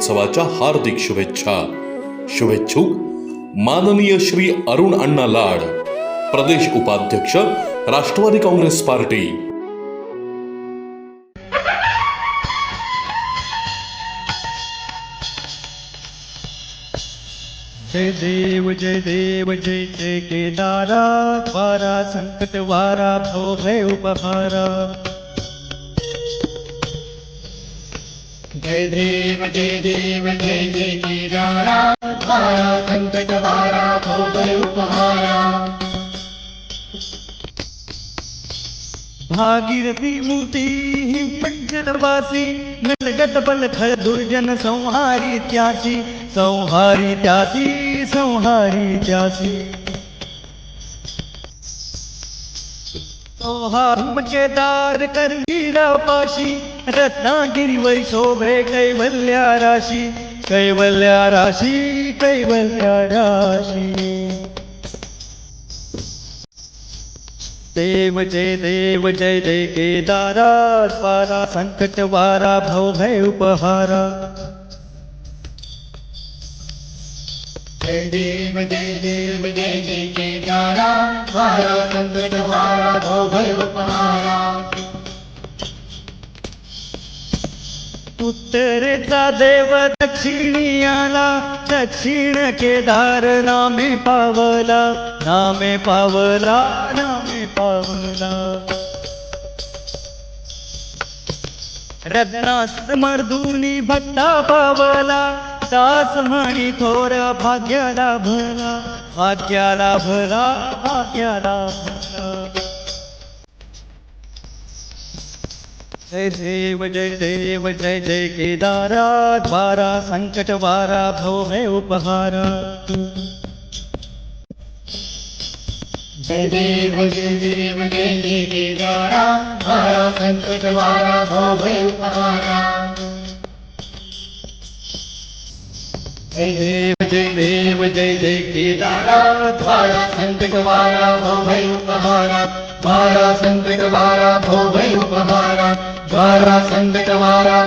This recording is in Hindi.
उत्सवाच्या हार्दिक शुभेच्छा. शुभेच्छुक माननीय श्री अरुण अण्णा लाड प्रदेश उपाध्यक्ष राष्ट्रवादी काँग्रेस पार्टी. जय देव जय देव जय जय केदारा वारा संकट वारा भव भय उपहारा. जय देव जय देव, जय जय भय उपहारा। भागीरथी मूर्ती पंचनवासी गणगट बल खर दुर्जन संहारी त्यासी संहारी त्यासी संहारी त्यासी। सोहाम केदार कर वीरा पाशी रत्नागिरी वै शोभे कैवल्या राशी कैवल्या राशी कैवल्या राशी देव जय देव जय जय केदारा स्वारा संकट वारा भव भय उपहारा देव, जय देव, जय जय केदारा वारा संकट वारा भय उपहारा। उत्तरेचा देव दक्षिणी आला दक्षिण केदार नामे पावला नामे पावला नामे पावला. रत्नास मर्दुनी भट्टा पावला दास म्हणी थोर भाग्याला भला भाग्याला भला भाग्याला भला. जय देव जय देव जय जय केदारा। द्वारा संकट वारा भव है उपहारा। जय देव जय देव जय जय केदारा। वारा संकट वारा भय उपहारा। जय देव जय देव जय जय केदारा। वारा संकट वारा भय उपहारा। वारा संकट वारा वारा संकट वारा